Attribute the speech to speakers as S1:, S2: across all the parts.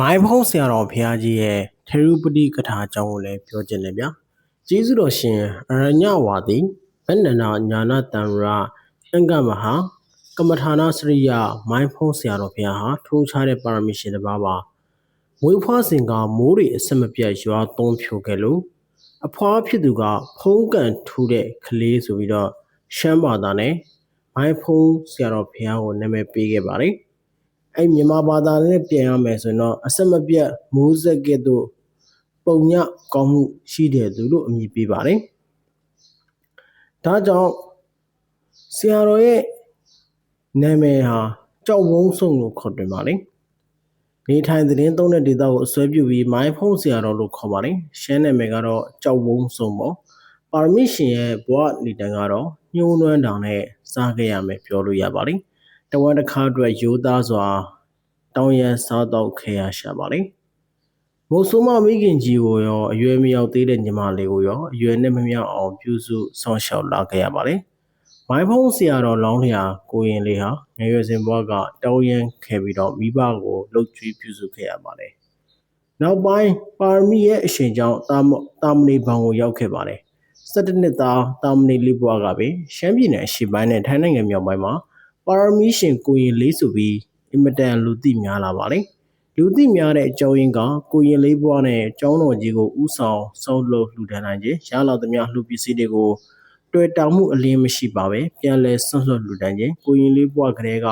S1: မိုင်းဖုံးဆရာတော်ဘုရားကြီးရဲ့ထေရုပတိကထာအကြောင်းကိုလည်းပြောခြင်းတယ်ဗျာကျေးဇူးတော်ရှင်အရညဝါဒီဗန္ဒနာညာနာတံရအင်္ဂမဟာကမ္မထာနာစရိယမိုင်းဖုံးဆရာတော်ဘုရားဟာထိုးခြားတဲ့ပါရမီရှင်တစ်ပါးပါမွေးဖွားစဉ်ကမိုးတွေအဆက်မပြတ်ရွာသွန်းဖြိုခဲ့လို့အဖွားဖြစ်သူကဖုံးကန်ထူးတဲ့ကလေးဆိုပြီးတော့ရှမ်းဘာသာနဲ့မိုင်းဖုံးဆရာတော်ဘုရားကိုနာမည်ပေးခဲ့ပါတယ် အဲ့မြန်မာဘာသာနဲ့ပြန်ရမယ်ဆိုရင်တော့အဆက်မပြတ်မိုးစက်ကဲ့သို့ပုံညကောင်းမှုရှိတဲ့သူလို့အမည်ပေးပါတယ်။ဒါကြောင့်ဆရာတော်ရဲ့နာမည်ဟာကြောက်ဝုန်းဆုံလို့ခေါ်တယ်ပါလေ။နေထိုင်သတင်းသုံးတဲ့ဒေသကိုအစွဲပြုပြီးမိုင်းဖုံးဆရာတော်လို့ခေါ်ပါတယ်။ရှမ်းနာမည်ကတော့ကြောက်ဝုန်းဆုံပေါ့။ပါရမီရှင်ရဲ့ဘဝနေတန်ကတော့ညှိုးနွမ်းတောင်နဲ့စားခဲ့ရမယ်ပြောလို့ရပါတယ်။ တဝမ်းတစ်ခါအတွက်ရိုးသားစွာတောင်းရန်စားတော့ခဲ့ရရှာပါတယ်။မိုးဆိုးမမိခင်ကြီးကိုရောအရွယ်မရောက်သေးတဲ့ညီမလေးကိုရောအရွယ်နဲ့မမြောက်အောင်ပြုစုဆောင်ရှောက်လာခဲ့ရပါတယ်။မိုင်းဖုံးဆရာတော်လောင်းလျာကိုရင်လေးဟာငယ်ရွယ်စဉ်ဘဝကတောင်းရန်ခဲ့ပြီးတော့မိဘကိုလှုပ်ကြွေးပြုစုခဲ့ရပါတယ်။နောက်ပိုင်းပါရမီရဲ့အရှင်ကြောင့်တာတာမဏေဘံကိုရောက်ခဲ့ပါတယ်။၁၇နှစ်သားတာမဏေလေးဘွားကပဲရှမ်းပြည်နယ်အရှေ့ပိုင်းနဲ့ထိုင်းနိုင်ငံမြောက်ပိုင်းမှာ ပါရမီရှင်ကိုရင်လေးဆိုပြီးအင်မတန်လူသိများလာပါတယ်။လူသိများတဲ့အကြောင်းရင်းကကိုရင်လေးဘွားနဲ့ကျောင်းတော်ကြီးကိုဥဆောင်ဆောက်လုပ်လှူဒါန်းနိုင်ခြင်းရလာသမျှလှူပစ္စည်းတွေကိုတွေ့တောင်မှုအလင်းမရှိပါပဲပြန်လဲဆွန့်လွတ်လှူဒါန်းခြင်းကိုရင်လေးဘွားကလေးက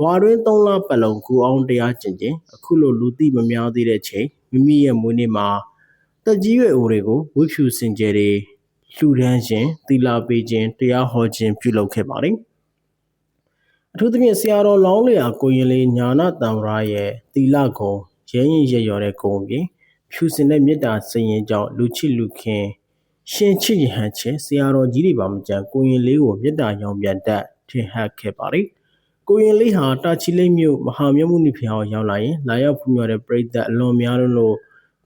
S1: ဝါတွင်3လပတ်လုံးကိုအောင်တရားကျင့်ခြင်းအခုလိုလူသိမများသေးတဲ့ချိန်မိမိရဲ့မွေးနေ့မှာတက်ကြီးရွယ်အိုတွေကိုဝိဖြူစင်ကြယ်တွေလှူဒန်းခြင်းသီလပေးခြင်းတရားဟောခြင်းပြုလုပ်ခဲ့ပါတယ်။ အထူးသဖြင့်ဆရာတော်လောင်းလျာကိုရင်လေးညာနာတံဝရရဲ့သီလကုံရဲရင်ရရော်တဲ့ကုံပြင်ဖြူစင်တဲ့မေတ္တာစင်ရင်ကြောင့်လူချစ်လူခင်ရှင်ချစ်ရဟန်းချင်းဆရာတော်ကြီးတွေပါမကြံကိုရင်လေးကိုမေတ္တာရောင်ပြန်တတ်ထင်ဟပ်ခဲ့ပါတယ်ကိုရင်လေးဟာတာချီလိတ်မြို့မဟာမြတ်မုနိဖျားကိုရောက်လာရင်လာရောက်ဖူးမြော်တဲ့ပရိသတ်အလွန်များလို့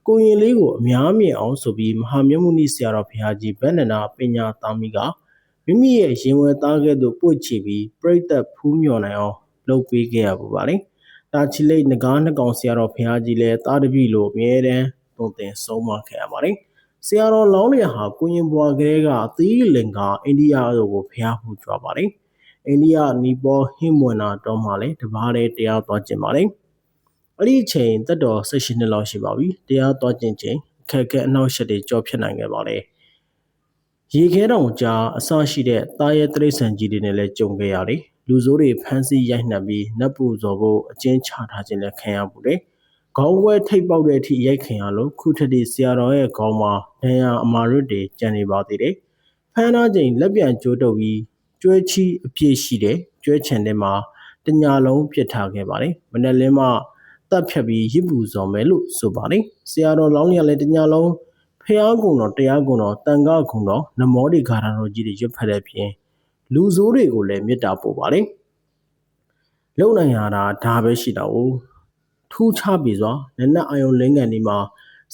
S1: ကိုရင်လေးကိုအများမြင်အောင်ဆိုပြီးမဟာမြတ်မုနိဆရာတော်ဘုရားကြီးဗန္ဒနာပညာသားမိက မိမိရဲ့ရင်ဝယ်သားကဲ့သို့ပို့ချပြီးပြိသက်ဖူးမြော်နိုင်အောင်လုပ်ပေးခဲ့ရပူပါလေ။တာချီလိတ်ငကားနှစ်ကောင်ဆရာတော်ဘုရားကြီးလည်းတာတပိလိုအမြဲတမ်းတုံသင်ဆုံးမခဲ့ရပါတယ်။ဆရာတော်လောင်းလျာဟာကိုရင်ဘွားကလေးကသီးလင်ကအိန္ဒိယတို့ကိုဖျားမှုကြွားပါတယ်။အိန္ဒိယနီပေါ်ဟင်းမွန်နာတော့မှလည်းတပါးလေးတရားသွားကျင်ပါတယ်။အဲ့ဒီအချိန်တက်တော်၁၈နှစ်လောက်ရှိပါပြီ။တရားသွားကျင်ချိန်အခက်အခဲအနှောက်အယှက်တွေကြော်ဖြစ်နိုင်ခဲ့ပါတယ်။ ရေခဲတောင်ကြားအစရှိတဲ့သားရဲတိရစ္ဆာန်ကြီးတွေနဲ့လည်းကြုံခဲ့ရတယ်။လူဆိုးတွေဖမ်းဆီးရိုက်နှက်ပြီးနတ်ပူဇော်ဖို့အကျဉ်းချထားခြင်းလည်းခံရဘူးလေ။ခေါင်းဝဲထိပ်ပေါက်တဲ့အထိရိုက်ခံရလို့ခုထက်ထိဆရာတော်ရဲ့ခေါင်းမှာဒဏ်ရာအမာရွတ်တွေကျန်နေပါသေးတယ်။ဖမ်းထားချိန်လက်ပြန်ကျိုးတုပ်ပြီးကျွဲချီအပြည့်ရှိတဲ့ကျွဲချန်ထဲမှာတညာလုံးပြစ်ထားခဲ့ပါတယ်။မနေ့လင်းမှတပ်ဖြတ်ပြီးရစ်ပူဇော်မယ်လို့ဆိုပါတယ်။ဆရာတော်လောင်းလျက်လည်းတညာလုံး ဖျားကုံတော်တရားကုံတော်တန်ခါကုံတော်နမောဒီဂါရတော်ကြီးတွေရွတ်ဖက်တဲ့ပြင်လူဆိုးတွေကိုလည်းမေတ္တာပို့ပါလေလုံနိုင်ရတာဒါပဲရှိတာ哦ထူးခြားပြီစွာနနက်အယုံလင်းကန်ဒီမှာ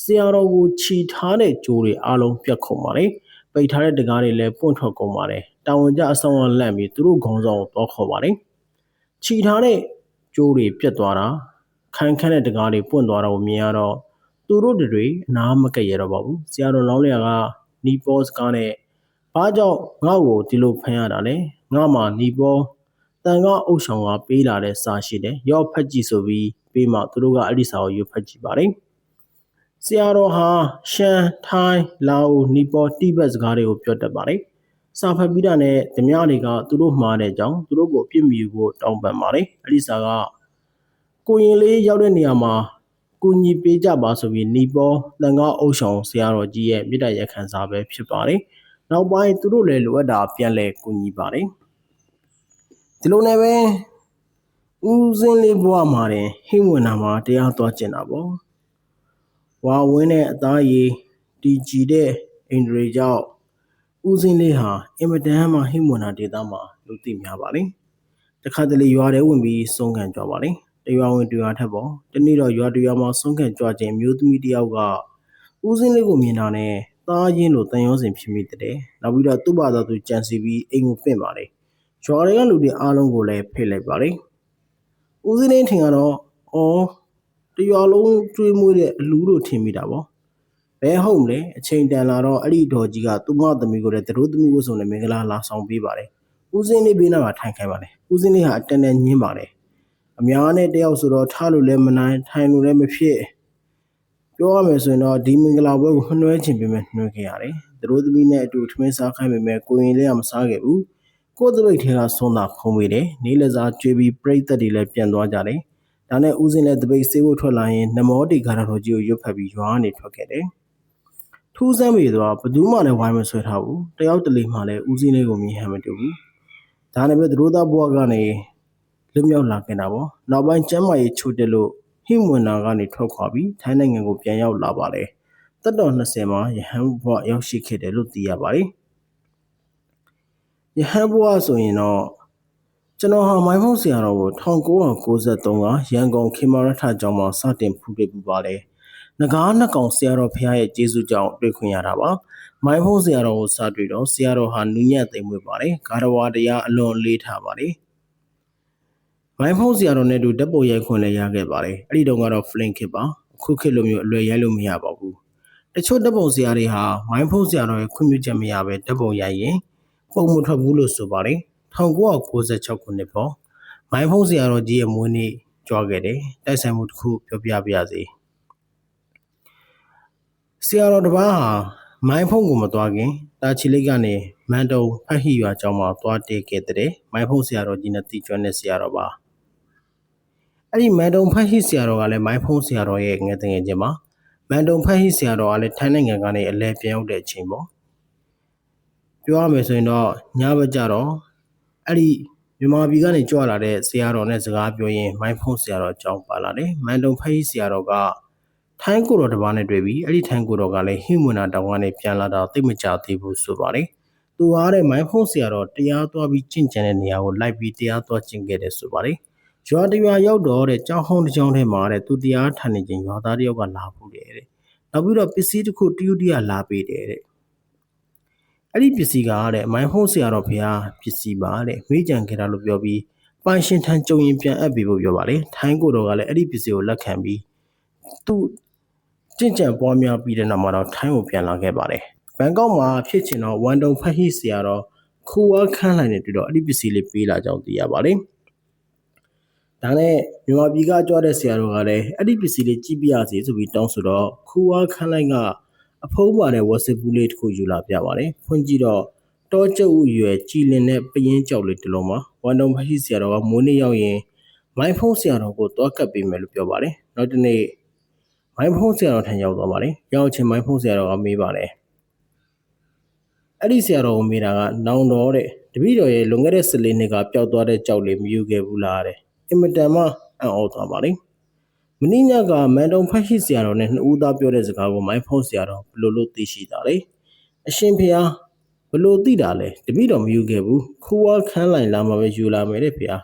S1: ဆရာတော်ကိုခြီထားတဲ့ကြိုးတွေအလုံးပြတ်ခုံပါလေပိတ်ထားတဲ့တကားတွေလည်းပွင့်ထွက်ကုန်ပါတယ်တာဝန်ကျအဆောင်လန့်ပြီးသူတို့ခေါင်းဆောင်ကိုတော့ခေါ်ပါတယ်ခြီထားတဲ့ကြိုးတွေပြတ်သွားတာခိုင်ခန့်တဲ့တကားတွေပွင့်သွားတာကိုမြင်ရတော့ သူတို့တွေအနာမကက်ရတော့ပါဘူးဆရာတော်လောင်းလျာကနီပေါ်စကားနဲ့ဘာကြောင့်ငါ့ကိုဒီလိုဖမ်းရတာလဲငါမှနီပေါ်တန်ကအုပ်ဆောင်ကပေးလာတဲ့စာရှိတယ်ရော့ဖက်ကြည့်ဆိုပြီးပေးမှသူတို့ကအဲ့ဒီစာကိုရွတ်ဖက်ကြည့်ပါတယ်ဆရာတော်ဟာရှမ်းထိုင်းလာအိုနီပေါ်တိဘက်စကားတွေကိုပြောတတ်ပါတယ်စာဖတ်ပြီးတာနဲ့ဓမြတွေကသူတို့မှားတဲ့ကြောင့်သူတို့ကိုပြစ်မိဖို့တောင်းပန်ပါတယ်အဲ့ဒီစာကကိုရင်လေးရောက်တဲ့နေရာမှာ ကူညီပေးကြပါဆိုပြီးနီပေါ်တန်ကားအုပ်ဆောင်ဆရာတော်ကြီးရဲ့မြစ်တာရက်ခံစာပဲဖြစ်ပါတယ်။နောက်ပိုင်းသူတို့လည်းလိုအပ်တာပြန်လဲကူညီပါတယ်။ဒီလိုနဲ့ပဲဦးစင်းလေးဘွားမှာတင်ဟိဝင်နာမှာတရားသွားကျင်တာပေါ့။ဝါဝင်းတဲ့အသားရည်တီကြည်တဲ့အိန္ဒြေကြောင့်ဦးစင်းလေးဟာအင်မတန်မှဟိမွန်နာဒေသမှာလူသိများပါလေ။တခါတလေရွာထဲဝင်ပြီးစုံကန်ကြပါလေ။ တရွာဝင်တရွာထက်ပေါ့တနေ့တော့ရွာတရွာမှာဆုံးခံကြွခြင်းမျိုးသမီးတယောက်ကဦးစင်းလေးကိုမြင်တာနဲ့သားရင်းလိုတန်ရောစင်ဖြစ်မိတဲ့နောက်ပြီးတော့သူ့ဘာသာသူကြံစီပြီးအိမ်ကိုပင့်ပါလေရွာတွေကလူတွေအားလုံးကိုလည်းဖိတ်လိုက်ပါလေဦးစင်းလေးထင်ကတော့အော်တရွာလုံးကျွေးမွေးတဲ့အလူလို့ထင်မိတာပေါ့ဘဲဟုတ်မလဲအချိန်တန်လာတော့အဲ့ဒီတော်ကြီးကသူမသမီးကိုလည်းသူတို့သမီးကိုဆိုလည်းမင်္ဂလာလာဆောင်ပေးပါတယ်ဦးစင်းလေးဘေးနားမှာထိုင်ခိုင်းပါတယ်ဦးစင်းလေးဟာအတန်တန်ညင်းပါတယ် အများနဲ့တယောက်ဆိုတော့ထားလို့လည်းမနိုင်ထိုင်လို့လည်းမဖြစ်ပြောရမယ်ဆိုရင်တော့ဒီမင်္ဂလာပွဲကိုနှွှဲချင်ပေမဲ့နှွှဲခဲ့ရတယ်သူတို့သမီးနဲ့အတူထမင်းစားခိုင်းပေမဲ့ကိုရင်လေးကမစားခဲ့ဘူးကိုယ်တပိတ်ထဲကဆွမ်းသာခုံးပေးတယ်နေလက်စားကျွေးပြီးပြိတ်သက်တွေလည်းပြန်သွားကြတယ်ဒါနဲ့ဦးစင်းလည်းတပိတ်ဆေးဖို့ထွက်လာရင်နမောတိကာရတော်ကြီးကိုရွတ်ဖက်ပြီးရွာကနေထွက်ခဲ့တယ်ထူးဆန်းပေသွားဘယ်သူမှလည်းဝိုင်းမဆွဲထားဘူးတယောက်တလေမှလည်းဦးစင်းလေးကိုမြင်ဟန်မတူဘူးဒါနဲ့ပဲသူတို့သားဘွားကနေ လွတ်မြောက်လာခဲ့တာပေါ့နောက်ပိုင်းကျမ်းမာရေးချို့တက်လို့ဟိမွန်နာကနေထွက်ခွာပြီးထိုင်းနိုင်ငံကိုပြန်ရောက်လာပါတယ်တက်တော်20မှာရဟန်းဘွားရောက်ရှိခဲ့တယ်လို့သိရပါတယ်ရဟန်းဘွားဆိုရင်တော့ကျွန်တော်ဟာမိုင်းဖုန်းဆရာတော်ကို1993ကရန်ကုန်ခေမာရထကျောင်းမှာစတင်ဖူးတွေ့ပူပါတယ်။ငကားနှစ်ကောင်ဆရာတော်ဖះရဲ့ကျေးဇူးကြောင့်တွေ့ခွင့်ရတာပါ။မိုင်းဖုန်းဆရာတော်ကိုစတွေ့တော့ဆရာတော်ဟာနူးညံ့သိမ်မွေ့ပါတယ်။ဂါရဝတရားအလွန်လေးထားပါတယ်။ မိုင်းဖုန်းဆရာတော်နဲ့တူဓာတ်ပုံရိုက်ခွင့်လည်းရခဲ့ပါတယ်။အဲ့ဒီတုန်းကတော့ flink ခစ်ပါ။အခုခေတ်လိုမျိုးအလွယ်ရိုက်လို့မရပါဘူး။တချို့ဓာတ်ပုံဆရာတွေဟာမိုင်းဖုန်းဆရာတော်ရဲ့ခွင့်ပြုချက်မရဘဲဓာတ်ပုံရိုက်ရင်ပုံမထွက်ဘူးလို့ဆိုပါတယ်။1996ခုနှစ်ပေါ့မိုင်းဖုန်းဆရာတော်ကြီးရဲ့မွေးနေ့ကြွားခဲ့တယ်တိုက်ဆိုင်မှုတစ်ခုပြောပြပါရစေဆရာတော်တစ်ပါးဟာမိုင်းဖုန်းကိုမသွားခင်တာချီလိတ်ကနေမန်တုံဖတ်ဟိရွာကျောင်းမှာသွားတည်ခဲ့တဲ့မိုင်းဖုန်းဆရာတော်ကြီးနဲ့တည်ကျွမ်းတဲ့ဆရာတော်ပါ အဲ့ဒီမန်တုံဖတ်ဟိဆရာတော်ကလည်းမိုင်းဖုန်းဆရာတော်ရဲ့ငယ်တငယ်ချင်းပါမန်တုံဖတ်ဟိဆရာတော်ကလည်းထိုင်းနိုင်ငံကနေအလဲပြောင်းတဲ့အချိန်ပေါ့ပြောရမယ်ဆိုရင်တော့ညဘက်ကြတော့အဲ့ဒီမြန်မာပြည်ကနေကြွလာတဲ့ဆရာတော်နဲ့စကားပြောရင်မိုင်းဖုန်းဆရာတော်အကြောင်းပါလာတယ်မန်တုံဖိုက်ဆရာတော်ကထိုင်းကိုတော်တစ်ပါးနဲ့တွေ့ပြီးအဲ့ဒီထိုင်းကိုတော်ကလည်းဟိမွနာတောင်ကနေပြန်လာတာသိမကြသေးဘူးဆိုပါတယ်သူအားတဲ့မိုင်းဖုန်းဆရာတော်တရားသွားပြီးကျင့်ကြံတဲ့နေရာကိုလိုက်ပြီးတရားသွားကျင့်ခဲ့တယ်ဆိုပါတယ် ရွာတရွာရောက်တော့တဲ့ကြောင်းဟောင်းတစ်ကြောင်းထဲမှာတဲ့သူတရားထိုင်နေခြင်းရွာသားတယောက်ကလာဖို့တယ်တဲ့နောက်ပြီးတော့ပစ္စည်းတစ်ခုတယူတရလာပေးတယ်တဲ့အဲ့ဒီပစ္စည်းကတဲ့အမိုင်းဖုန်းဆရာတော်ဖះပစ္စည်းပါတဲ့မေးကြံခဲ့တာလို့ပြောပြီးပိုင်ရှင်ထံကြုံရင်ပြန်အပ်ပေးဖို့ပြောပါလေထိုင်းကိုတော်ကလည်းအဲ့ဒီပစ္စည်းကိုလက်ခံပြီးသူ့ကြင်ကြံပွားများပြီးတဲ့နောက်မှာတော့ထိုင်းကိုပြန်လာခဲ့ပါတယ်ဘန်ကောက်မှာဖြစ်ချင်တော့ဝန်တုံဖတ်ဟိဆရာတော်ခူဝါခန်းလိုက်နေတွေ့တော့အဲ့ဒီပစ္စည်းလေးပေးလာကြောင်းသိရပါတယ် ဒါနဲ့မြန်မာပြည်ကကြွတဲ့ဆရာတော်ကလည်းအဲ့ဒီပစ္စည်းလေးကြည့်ပြရစီဆိုပြီးတောင်းဆိုတော့ခူဝါခန်းလိုက်ကအဖုံးပါတဲ့ဝက်စစ်ဘူးလေးတစ်ခုယူလာပြပါတယ်ဖွင့်ကြည့်တော့တောကျုပ်ဥရွယ်ကြည်လင်တဲ့ပရင်ကြောက်လေးတစ်လုံးမှာဝန်တုံဖရှိဆရာတော်ကမိုးနေ့ရောက်ရင်မိုင်းဖုန်းဆရာတော်ကိုတွားကပ်ပေးမယ်လို့ပြောပါတယ်နောက်တနေ့မိုင်းဖုန်းဆရာတော်ထံရောက်သွားပါတယ်ရောက်ချင်းမိုင်းဖုန်းဆရာတော်ကမေးပါတယ်အဲ့ဒီဆရာတော်ကိုမေးတာကနောင်တော်တဲ့တပည့်တော်ရဲ့လွန်ခဲ့တဲ့14နှစ်ကပျောက်သွားတဲ့ကြောက်လေးမယူခဲ့ဘူးလားတဲ့ အင်မတန်မှအံ့ဩသွားပါလိမ့်မင်းညကမန်တုံဖတ်ရှိဆရာတော်နဲ့နှစ်ဦးသားပြောတဲ့စကားကိုမိုင်းဖုန်းဆရာတော်ဘလို့လို့သိရှိတာလဲအရှင်ဖေဟာဘလို့သိတာလဲတပည့်တော်မယူခဲ့ဘူးခိုးဝါခန်းလိုက်လာမှပဲယူလာမယ်တဲ့ဖေဟာ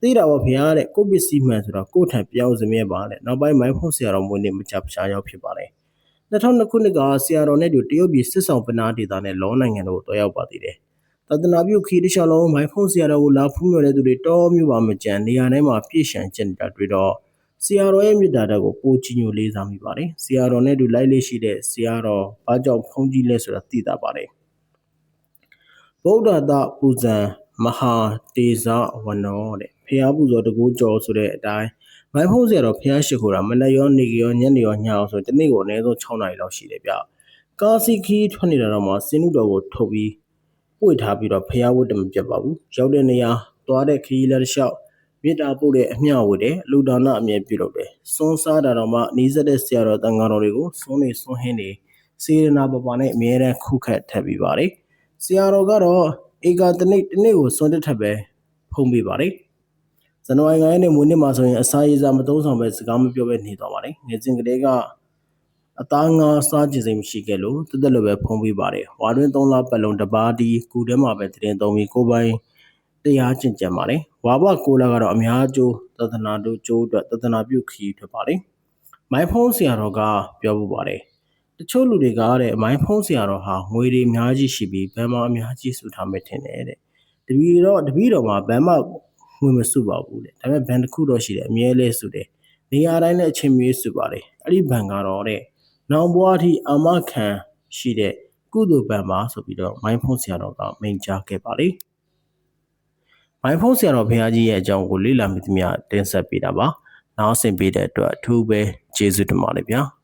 S1: သိတာပါဖေဟာတဲ့ကိုပစ္စည်းမှန်ဆိုတော့ကိုထံပြောင်းစမြဲပါတဲ့နောက်ပိုင်းမိုင်းဖုန်းဆရာတော်မွေးနေ့မချပရှားရောက်ဖြစ်ပါတယ်2002ခုနှစ်ကဆရာတော်နဲ့တူတရုတ်ပြည်စစ်ဆောင်ပနာဒေသနဲ့လောနိုင်ငံတို့ကိုတွားရောက်ပါသေးတယ် တသနာပြုခီးတခြားလုံးမိုင်းဖုန်းဆရာတော်ကိုလာဖူးမြော်တဲ့သူတွေတောမျိုးပါမကြံနေရာထဲမှာပြည့်ရှံကျင်တာတွေ့တော့ဆရာတော်ရဲ့မြတ်တာတက်ကိုပိုချီညိုလေးစားမိပါတယ်ဆရာတော်နဲ့တူလိုက်လေးရှိတဲ့ဆရာတော်ဘာကြောင့်ဖုံးကြီးလဲဆိုတာသိတာပါတယ်ဗုဒ္ဓတာပူဇံမဟာတေဇဝနောတဲ့ဖះပူဇော်တကူကြော်ဆိုတဲ့အတိုင်းမိုင်းဖုံးဆရာတော်ဖះရှိခိုးတာမနေ့ရောနေ့ရောညနေရောညအောင်ဆိုတနေ့ကိုအနည်းဆုံး6နာရီလောက်ရှိတယ်ဗျကာစီခီးထွက်နေတာတော့မှစင်းနုတော်ကိုထုတ်ပြီး ပွေထားပြီးတော့ဖះဝတ်တမပြတ်ပါဘူးရောက်တဲ့နေရာသွားတဲ့ခီးလက်လျှောက်မေတ္တာပို့တဲ့အမျှဝေတယ်လူဒါနအမြဲပြုလုပ်တယ်စွန်းစားတာတော့မှနီးစက်တဲ့ဆရာတော်တန်ဃာတော်တွေကိုစွန်းနေစွန်းဟင်းနေစေရနာပပနဲ့အမြဲတမ်းခုခတ်ထပ်ပြီးပါတယ်ဆရာတော်ကတော့ဧကတနေ့တနေ့ကိုစွန်းတက်ထပ်ပဲဖုံးပေးပါတယ်ဇန်နဝါရီ9ရက်နေ့မွေးနေ့မှာဆိုရင်အစာရေးစားမသုံးဆောင်ပဲစကားမပြောပဲနေသွားပါတယ်ငယ်စဉ်ကလေးက အသားငါစားကြစိမ်မရှိခဲ့လို့တက်တက်လိုပဲဖုံးပေးပါတယ်ဝါတွင်3လပတ်လုံးတပါးဒီကူထဲမှာပဲတရင်သုံးပြီးကိုပိုင်တရားကျင့်ကြံပါတယ်ဝါဘကိုလာကတော့အများကျိုးသဒ္ဒနာတို့ကျိုးအတွက်သဒ္ဒနာပြုခီးဖြစ်ပါတယ်မိုင်းဖုံးဆရာတော်ကပြောဖို့ပါတယ်တချို့လူတွေကတဲ့မိုင်းဖုံးဆရာတော်ဟာငွေတွေအများကြီးရှိပြီးဘန်မအများကြီးစုထားမှထင်တယ်တဲ့တပီတော့တပီတော့မှာဘန်မငွေမစုပါဘူးတဲ့ဒါပေမဲ့ဘန်တစ်ခုတော့ရှိတယ်အမြဲလဲစုတယ်နေရာတိုင်းနဲ့အချိန်မရွေးစုပါတယ်အဲ့ဒီဘဏ်ကတော့တဲ့ နောင်ဘွားအထိအာမခံရှိတဲ့ကုသိုလ်ဘဏ်ပါဆိုပြီးတော့မိုင်းဖုံးဆရာတော်ကမိန့်ကြားခဲ့ပါတယ်မိုင်းဖုံးဆရာတော်ဘုရားကြီးရဲ့အကြောင်းကိုလေ့လာမိသမျှတင်ဆက်ပေးတာပါနောက်ဆင်ပေးတဲ့အတွက်အထူးပဲကျေးဇူးတင်ပါတယ်ဗျာ။